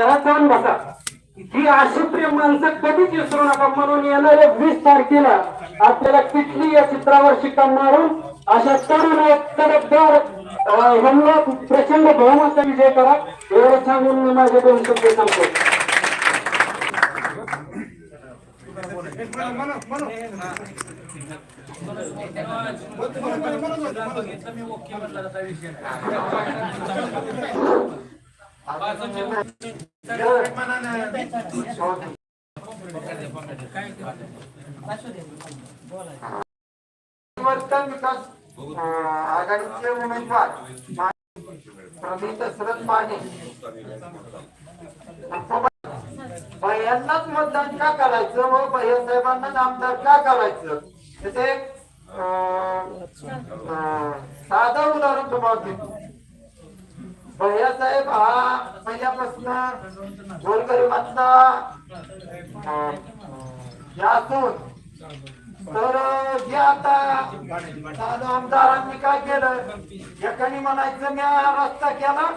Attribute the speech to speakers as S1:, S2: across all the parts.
S1: त्याला जाऊन बसा. ही अशी माणसं कधीच विसरू नका म्हणून येणाऱ्या वीस तारखेला आपल्याला किटली या चित्रावर शिक्का मारून अशा तरुण तडफदार ह्यांना प्रचंड बहुमता विजय करा. एवढं सांगून मी माझे दोन शब्द सांगतो
S2: परिवर्तन विकास आघाडीचे उमेदवार मा- प्रवीण दशरथ माने भैयांनाच मतदान का करायचं व भैया साहेबांनाच आमदार का करायचं त्याचे साधं उदाहरण तुम्हाला देतो भैया साहेब हा पहिल्यापासून गोरगरिबांचा अं, यातून तर जे आता साधं आमदारांनी काय केलं? एकाने म्हणायचं मी रस्ता केला.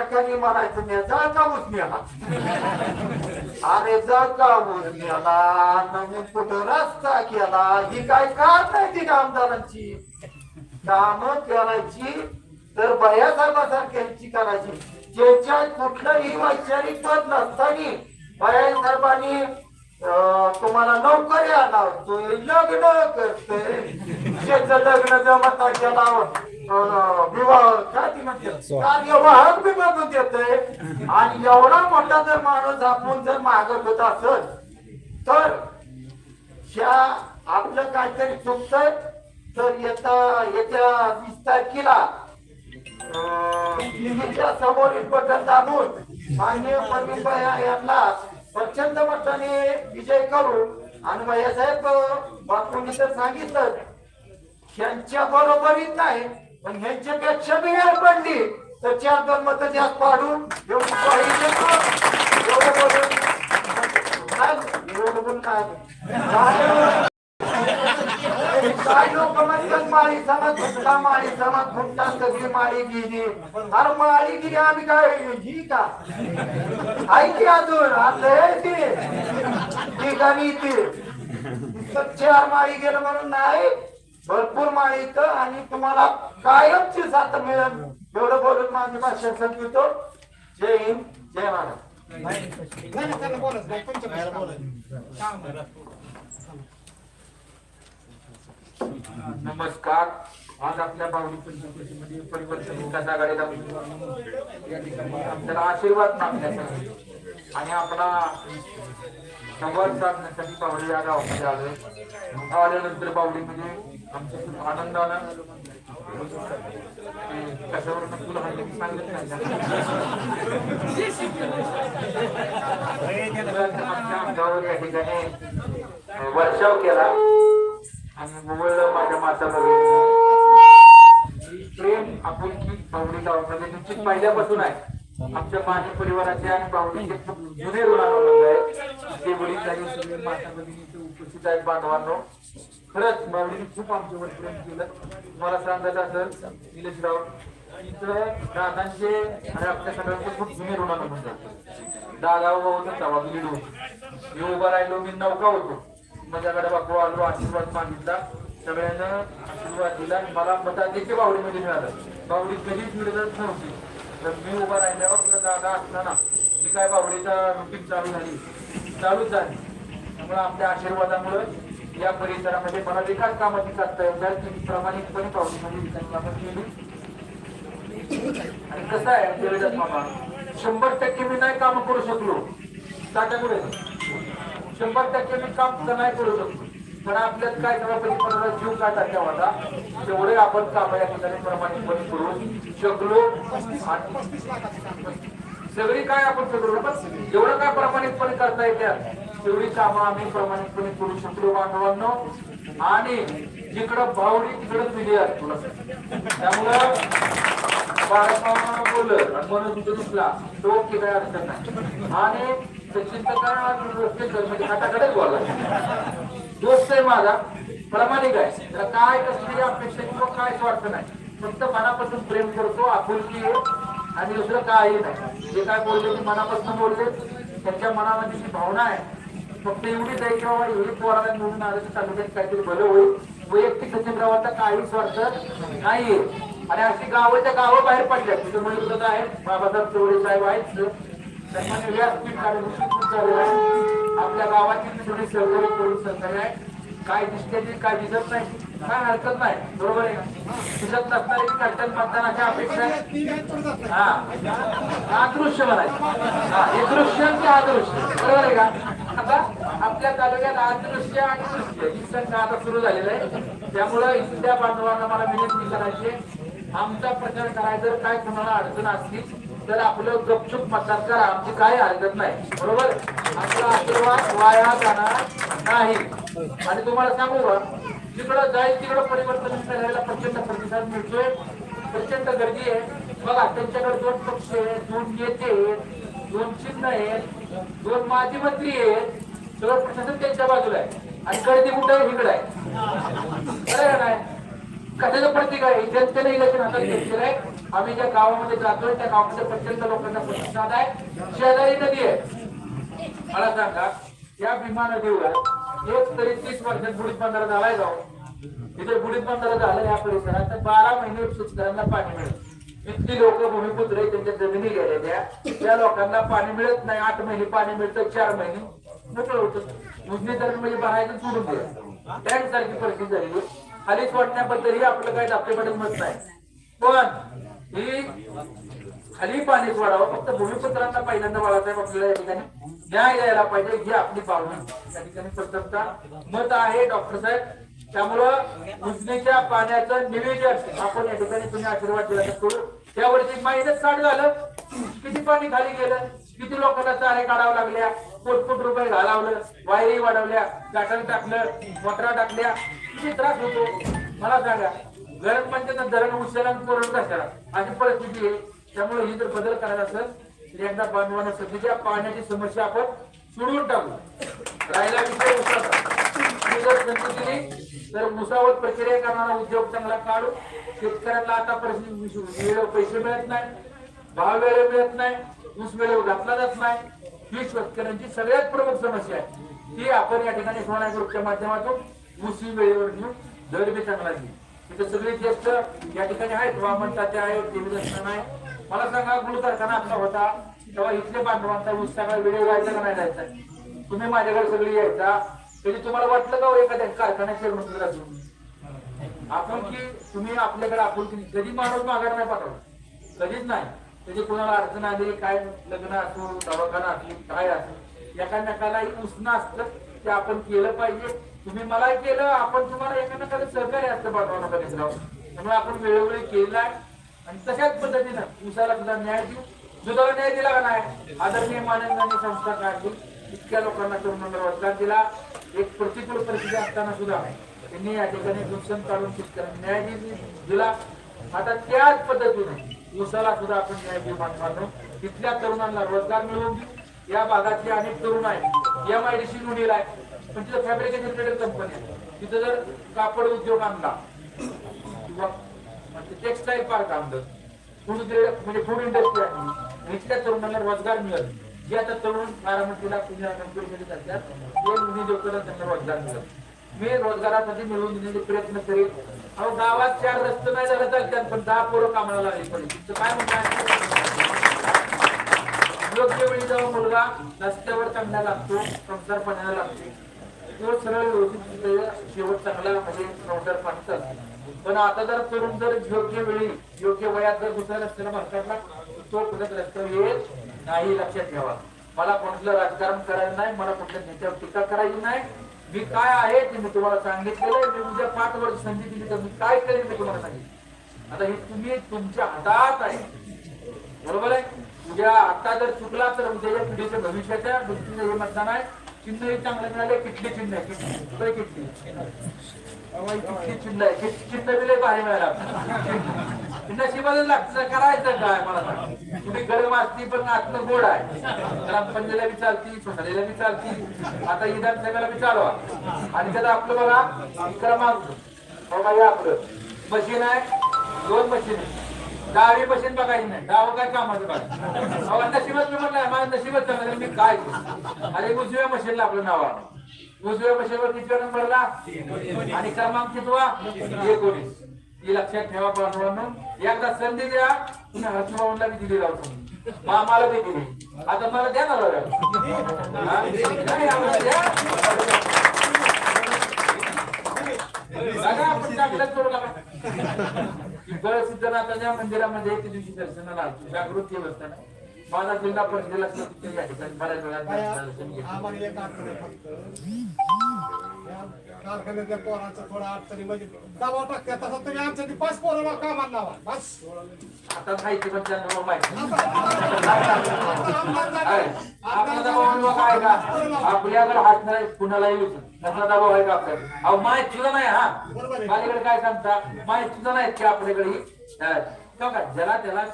S2: एकाने म्हणायचं मी जळ का नेला. अरे जळ का नेला नवीन कुठं रस्ता केला? ही काय कार नाही ती आमदारांची? काम करायची तर बयासाहेबासारख्यांची करायची. ज्याच्या कुठलंही वैचारिक पद नसताना बयासाहेबांनी साहेबांनी तुम्हाला नोकरी आणतोय लग्न करतोय. त्याचं लग्न जमता केला अं, विवाह काय ती म्हणते. कार्यवाहक बी बघून देतोय. आणि एवढा मोठा जर माणूस आपण जर मागत होत असेल तर ह्या आपलं काहीतरी चुकतंय तर येता येत्या वीस तारखेला अं, समोर समोरील बटन दाबून माननीय प्रवीण यांना प्रचंड मताने विजय करून आणि भैयासाहेब बापूंनी तर सांगितलं ह्यांच्या बरोबरीत नाही पण ह्यांच्यापेक्षा बी पडली तर चार दोन मत जास्त पाडून एवढी ग्वाही देतो. एवढं बोलून नाही, एवढं बोलून नाही. काय लोक म्हणतात माळी समज घुटता माळी समज घुटता सगळी माळी गेली अरे माळी गेली आम्ही काय ही का ऐकी अजून आता ती ठिकाणी ती चार माळी गेलं म्हणून नाही भरपूर माळी इथं आणि तुम्हाला कायमची साथ मिळेल एवढं बोलून माझी भाषा संपवितो जय हिंद जय महाराज
S1: नमस्कार. आज आपल्या बावडी पंचकृषीमध्ये परिवर्तन विकास आघाडीला या ठिकाणी आपल्याला आशीर्वाद मागण्यासाठी आणि आपला संवाद साधण्यासाठी बावडी या गावामध्ये आलोय. आल्यानंतर बावडीमध्ये आमच्या खूप आनंदानं कशावर तुला माहिती सांगितलं नाही आमच्या अंगावर या ठिकाणी वर्षाव केला. आणि मुवळलं माझ्या माता प्रेम आपुलकी बावडी गावामध्ये निश्चित पहिल्यापासून आहे. आमच्या माझ्या परिवाराचे आणि बावडीचे खूप जुने ऋणानुबंध आहे ते वडील झाले सगळे माता भगिनी उपस्थित आहेत बांधवांनो. खरंच बावडीने खूप आमच्यावर प्रेम केलं. तुम्हाला सांगायचं असेल निलेशराव इथं दादांचे आणि आपल्या सगळ्यांचे खूप जुने ऋणानुबंध आहेत. दादा उभा होता तवा मी लीड मी उभा राहिलो मी नौका होतो. माझ्याकडे बापू आलो आशीर्वाद मागितला. सगळ्यांना आशीर्वाद दिला. आणि मला मताधिक्य बावडीमध्ये मिळालं. बावडी कधीच मिळतच नव्हती. तर मी उभा राहिल्यावर तुला दादा असताना जी काय बावडीचा रुटीन चालू झाली चालूच झाली. त्यामुळे आपल्या आशीर्वादामुळे या परिसरामध्ये मला विकास कामाची करता येतात ती प्रामाणिकपणे बावडीमध्ये विकास कामं केली. आणि कसं आहे देवदास मामा शंभर टक्के मी नाही काम करू शकलो. ताट्यामुळे शंभर टक्के मी काम तर नाही करू शकतो. पण आपल्यात काय सभापती पदाला जीव काय टाक्या तेवढे आपण काम या ठिकाणी प्रमाणितपणे करू शकलो. सगळी काय आपण करू पण जेवढं काय प्रमाणितपणे करता येतात तेवढी कामं आम्ही प्रमाणितपणे करू शकलो बांधवांनो. आणि जिकडं भावडी तिकडं विजय असतो त्यामुळं बाळासाहेबांना बोललं म्हणून दिसला तो की काय अडचण नाही. आणि सचिन बोलला दोस्त आहे माझा प्रामाणिक आहे त्याला काय कसली अपेक्षा किंवा काय स्वार्थ नाही फक्त मनापासून प्रेम करतो आपुलकी आहे आणि दुसरं काही नाही जे काय बोलले ते मनापासून बोलले त्यांच्या मनामध्ये जी भावना आहे फक्त एवढीच आहे किंवा एवढी पोराला निवडून आलं तर तालुक्यात काहीतरी भलं होईल वैयक्तिक सचिनरावांचा काही स्वार्थ नाहीये आणि अशी गावाच्या गावं बाहेर पडल्या तिथे म्हणत आहेत बाबासाहेब चौरे साहेब आहेत सन्मान्य व्यासपीठ झालेलं आहे. आपल्या गावातील थोडी सहकार्य करून सहकार्य आहे. काय दिसते काय दिसत नाही काय हरकत नाही. बरोबर आहे का? दिसत नसणारी कर्टन मतदानाची अपेक्षा आहे? हा. अदृश्य म्हणायचं. हा हे दृश्य ते अदृश्य. बरोबर आहे का? आता आपल्या तालुक्यात अदृश्य आणि दृश्य ही संख्या आता सुरू झालेला आहे. त्यामुळं इथल्या बांधवांना मला विनंती करायची आहे. आमचा प्रचार करायचा काय कोणाला अडचण असली तर आपलं गपचूप मतदान करा. आमची काही हरकत नाही. बरोबर? आपला आशीर्वाद वाया जाणार नाही. आणि तुम्हाला सांगू का? जिकडं जाईल तिकडं परिवर्तन करायला प्रचंड प्रतिसाद मिळतोय. प्रचंड गर्दी आहे. बघा त्यांच्याकडे दोन पक्ष आहेत दोन नेते आहेत दोन चिन्ह आहेत दोन माजी मंत्री आहेत. सगळं प्रशासन त्यांच्या बाजूला आहे. आणि गर्दी कुठं आहे? आहे. बरं का नाही? कशाचं प्रतीक आहे? जनतेने इलेक्शन हातात घेतलेलं आहे आम्ही ज्या गावामध्ये जातोय त्या गावामध्ये प्रचंड लोकांना प्रतिसाद आहे. शेजारी नदी आहे. मला सांगा या भीमा नदीवर एक तरी तीस वर्षात बुडीत बंधारा झालाय जाऊ तिथे हो? बुडीत बंधारा झाला या परिसरात तर बारा महिने शेतकऱ्यांना पाणी मिळत इतकी लोक भूमिपुत्र त्यांच्या जमिनी गेलेल्या त्या लोकांना पाणी मिळत नाही. आठ महिने पाणी मिळतं चार महिने. मोकळं होतं. उजनी धरण म्हणजे बाहेर सोडून दिलं टँक सारखी परिस्थिती झाली. खालीच वाटण्याबद्दलही आपलं काही दाखलेपटच मत नाही. पण ही खाली पाणीच वाढावं फक्त भूमिपुत्रांना पहिल्यांदा बाळासाहेब आपल्याला या ठिकाणी न्याय द्यायला पाहिजे. ही आपली भावना या ठिकाणी प्रथमता मत आहे डॉक्टर साहेब. त्यामुळं उजनीच्या पाण्याचं निवेदन आपण या ठिकाणी तुम्ही आशीर्वाद दिला तर करू. त्यावरती मायनस साठ झालं. किती पाणी खाली गेलं? किती लोकांना चारे काढावं लागल्या? कोट कोट रुपये घालावलं. वायरी वाढवल्या. गाठण टाकलं. मोटरा टाकल्या. किती त्रास होतो? मला सांगा. गरज पण त्यांना धरण उशिरा करून कशाला अशी परिस्थिती आहे. त्यामुळे ही जर बदल करायचा असेल तर एकदा बांधवांना सध्याच्या पाण्याची समस्या आपण सोडवून टाकू. राहिला विषय उसाचा. जर संधी दिली तर मुसावर प्रक्रिया करणारा उद्योग चांगला काढू. शेतकऱ्यांना आता परिस्थिती वेळेवर पैसे मिळत नाही भाव वेळेवर मिळत नाही ऊस वेळेवर घातला जात नाही. ही शेतकऱ्यांची सगळ्यात प्रमुख समस्या आहे. ती आपण या ठिकाणी सोना ग्रुपच्या माध्यमातून ऊस ही वेळेवर घेऊन दर बी चांगला घेऊ. तिथे सगळे ज्येष्ठ या ठिकाणी आहेत. हवामान ताते आहेत देवीदर्शन आहे मला सांगा गुळ कारखाना आपला होता? तेव्हा इथले बांधवांचा उत्साह सगळा वेळेवर जायचा का नाही जायचा? तुम्ही माझ्याकडे सगळी यायचा. तरी तुम्हाला वाटलं का हो एखाद्या कारखान्याचे चेअरमन असून आपण की तुम्ही आपल्याकडे आपण कधी माणूस माघार नाही पाठवला? कधीच नाही. त्याची कोणाला अडचण आली काय लग्न असो दवाखाना असो काय असो एकामेकाला उष्ण असतं. ते आपण केलं पाहिजे. तुम्ही मला केलं आपण तुम्हाला एकामेकाला सहकार्य असतं पाठवणं पाहिजे राहू त्यामुळे आपण वेळोवेळी केलाय आणि तशाच पद्धतीनं उसाला सुद्धा न्याय देऊ. दुधाला न्याय दिला का नाही? आदरणीय मानंदाने संस्था काढली इतक्या लोकांना तरुणांना रोजगार दिला. एक प्रतिकूल परिस्थिती असताना सुद्धा त्यांनी या ठिकाणी नुकसान काढून शेतकऱ्यांना न्याय दिला आता त्याच पद्धतीने उसाला सुद्धा आपण न्याय देऊ मानवानो तिथल्या तरुणांना रोजगार मिळवून देऊ. या भागातले अनेक तरुण आहेत. एम आय डी सी नोंदील आहे पण तिथं फॅब्रिकेशन रिलेटेड कंपनी आहे तिथं जर कापड उद्योग आणला किंवा म्हणजे टेक्सटाईल पार्क आणलं फूड म्हणजे फूड इंडस्ट्री आहे इथल्या तरुणांना रोजगार मिळेल. जे आता तरुण बारामतीला पुण्या नागपूरमध्ये जातात ते निरुद्योगाला त्यांना रोजगार मिळेल. मी रोजगारासाठी मिळवून देण्याचे प्रयत्न करेल अहो गावात चार रस्ते नाही झालं चालतात पण दहा पोरं कामाला लागली पण तुमचं काय म्हणणं आहे? योग्य वेळी जेव्हा मुलगा रस्त्यावर चांगला लागतो संसार पाण्याला लागतो. किंवा सरळ व्यवस्थित शेवट चांगला म्हणजे संसार पाणी पण आता जर तरुण जर योग्य वेळी योग्य वयात जर दुसऱ्या रस्त्याला भरताना तो कुठे रस्त्यावर येत नाही लक्षात ठेवा मला कुठलं राजकारण करायला नाही मला कुठल्या नेत्यावर टीका करायची नाही. मी काय आहे ते मी तुम्हाला सांगितलेलं मी उद्या पाच वर्ष संधी दिली तर मी काय करेन मी तुम्हाला सांगितलं. आता हे तुम्ही तुमच्या हातात आहे. बरोबर आहे? उद्या आता जर चुकला तर उद्याच्या पिढीचं भविष्याच्या दृष्टीने हे मतदान आहे. चिन्ह हे चांगलं मिळाले किटली चिन्ह आहे किटली. किटली. चिन्ह आहे. चिन्ह दिले बाहेर मिळाला नशिबाला लागतं करायचं काय मला सांग. तुम्ही गरम असती पण आतलं गोड आहे. ग्रामपंचायतीला बी चालती सोसायटीला बी चालती. आता विधानसभेला बी चालवा. आणि त्यात आपलं बघा क्रमांक हो, बाबा हे आपलं. मशीन आहे. दोन मशीन आहे डावी मशीन बघायची नाही. डाव काय कामाचं बघा अहो नशिबच मी म्हणलं माझं नशिबच चांगलं म्हणजे मी काय करू? अरे उजव्या मशीनला आपलं नाव उजव्या मशीनवर किती नंबरला आणि क्रमांक कितवा एकोणीस. ही लक्षात ठेवा पाहून एकदा संधी द्या पुन्हा हसमाऊनला दिली जाऊ मामाला ते दिली. आता मला द्या ना लावल्या. हा? नाही, आम्हाला द्या. बघा, आपण चांगलंच करू नका. बळ सिद्धनाथाच्या मंदिरामध्ये एके दिवशी दर्शनाला आलो. जागृत देवस्थान. माझा जिल्हा परिषदेला तिथे या ठिकाणी बऱ्याच वेळा दर्शन घेतलं.
S3: आम्हाला एक अडचण आहे फक्त या कारखान्यातल्या पोरांचं थोडा अडचणी म्हणजे दबाव टाकतात तसं तुम्ही आमच्या पाच पोराला कामाला लावा बस
S1: आता माहिती पण त्यांना माहिती आपला आपल्याकडे हसणार कुणालाही तसा दबाव आहे का आपल्याला अहो माहीत सुद्धा नाही हा.
S3: बरोबर
S1: माझ्याकडे काय सांगता? माहीत सुद्धा नाही की आपल्याकडे का ज्याला त्याला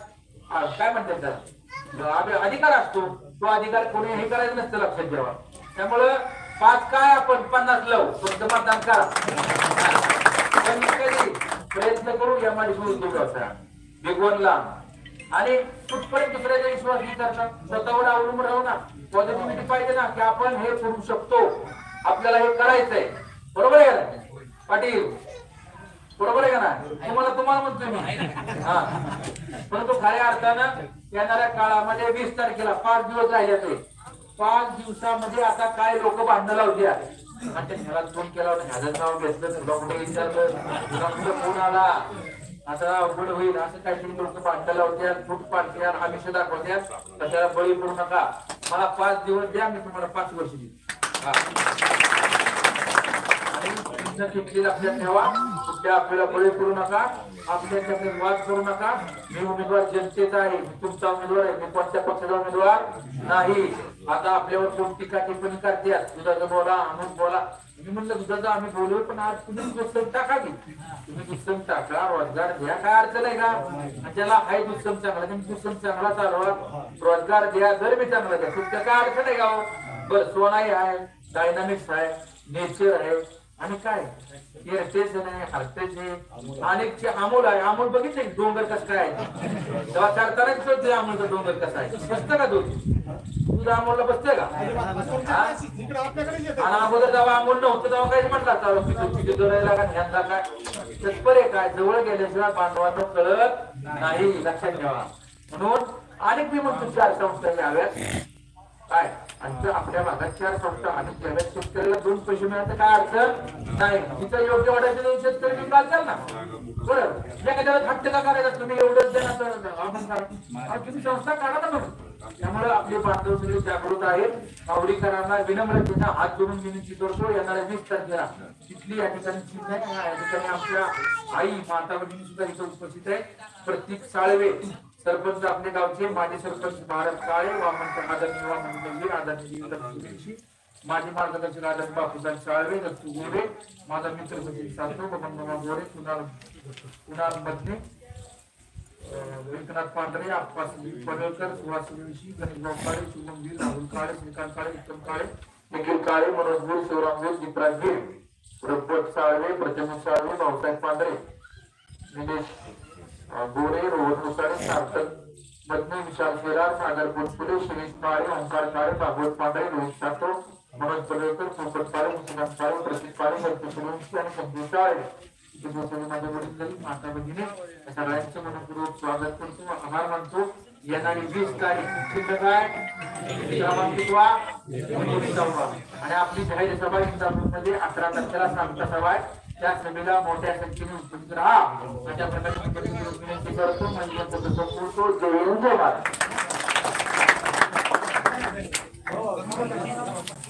S1: काय म्हणतात त्याला? अधिकार असतो तो अधिकार कोणी हे करायचं नसतं लक्षात ठेवा. त्यामुळं पाच काय आपण पन्नास लव. फक्त मतदान करा. पण कधी प्रयत्न करू या माझी उद्योग असा वेगवनला आणि कुठपर्यंत दुसऱ्याचा विश्वास नाही स्वतःवर अवलंबून राहू ना. पॉझिटिव्हिटी पाहिजे ना की आपण हे करू शकतो. आपल्याला हे करायचंय. बरोबर आहे का पाटील बरोबर आहे का ना तुम्हाला तुम्हाला म्हणतोय मी. हा. परंतु खऱ्या अर्थानं येणाऱ्या काळामध्ये वीस तारखेला पाच दिवस राहिले ते. पाच दिवसामध्ये आता काय लोक भांडणं लावत्या आणि त्या घरात फोन केला होता ह्याचं नाव घेतलं डॉक्टर विचारलं? तुला कुठं फोन आला? आता अवघड होईल असं काही लोक भांडणं लावत्यात फूट पाडत्यात आमिष दाखवत्यात कशाला बळी पडू नका. मला पाच दिवस द्या मी तुम्हाला पाच वर्ष देईन. हा. लक्षात ठेवा. कुठल्या आपल्याला बळी पडू नका. आपल्याच्याकडे वाद करू नका. मी उमेदवार जनतेचा आहे मी तुमचा उमेदवार आहे मी कोणत्या पक्षाचा उमेदवार? नाही. आता आपल्यावर कोण टीका टिप्पणी करतात दुधाचं बोला अमुक बोला. मी दुधाचं आम्ही बोलू पण आज तुम्ही दुष्सम टाका की. तुम्ही दुष्सम टाका रोजगार द्या काय अडचण आहे का? त्याला ज्याला हाय दुष्सम चांगला तुम्ही दुष्सम चांगला चालवा. रोजगार द्या दर बी चांगला द्या तुमच्या काय अडचण आहे का हो? बर सोनाई आहे डायनामिक्स आहे नेचर आहे आणि काय? एअरटेल आहे हर्टेज आहे अनेक अमोल आहे अमोल बघितले डोंगर कसं काय आहे? तेव्हा करताना अमोलचा डोंगर कसा आहे. स्वस्त का दूध दूध अमोलला बसतंय का? आणि अगोदर जेव्हा अमोल नव्हतं तेव्हा काही म्हटलं चालू पिकं पिकं जोडायला का ध्यानला काय? तत्पर आहे काय? जवळ गेल्याशिवाय बांधवांना कळत नाही. लक्षात ठेवा. म्हणून अनेक मी म्हणतो चार संस्था घ्याव्यात काय? आणि आपल्या भागात चार संस्था आणि त्यावेळेस शेतकऱ्याला दोन पैसे मिळाले काय अर्थ? नाही. तिथं योग्य वाटायचं दोन शेतकरी मी घालतात ना बरं एखाद्याला हट्ट का करायचा? तुम्ही एवढंच देणार आपण तुम्ही संस्था काढा ना म्हणून. त्यामुळे आपले बांधव सगळे जागृत आहेत आवडीकरांना विनम्रतेचा हात जोडून विनंती करतो. येणाऱ्या वीस तारखेला तिथली या ठिकाणी आहे या ठिकाणी आपल्या आई माता भगिनी सुद्धा इथं उपस्थित आहे प्रतीक साळवे सरपंच आपले गावचे माजी सरपंच भारत काळे वामन आदरणीय वामन गंभीर आदरणीय लक्ष्मीशी माजी मार्गदर्शक आदरणीय बापूसाहेब साळवे दत्तू गोरे माझा मित्र सचिन सातव बबनमामा गोरे कुणाल कुणाल बदने व्यंकनाथ पांढरे आप्पास पडळकर सुहास सूर्यवंशी गणेशराव काळे शुभम वीर राहुल काळे श्रीकांत काळे उत्तम काळे निखिल काळे मनोज गुळ शिवराम वीर दीपराज गिर रघुपत साळवे प्रथमेश साळवे भाऊसाहेब पांढरे निलेश गोरे रोहन मुसाळे सार्थक मधने विशाल केरार सागर पोटपुले शिरीष काळे ओंकार काळे भागवत पांढरे रोहित सातो मनोज पडळकर पोपट काळे मुसलमान काळे प्रतीक काळे भरती आणि संजय काळे वडील माता भगिनी सगळ्यांचं मनपूर्वक स्वागत करतो. आभार मानतो. येणारी वीस तारीख आणि आपली जाहीर सभा इंदापूरमध्ये अकरा तारखेला सांगता सभा आहे. त्या सभेला मोठ्या संख्येने उपस्थित राहा. अशा प्रकारे करतो म्हणजे संपूर्ण जवळून जवळ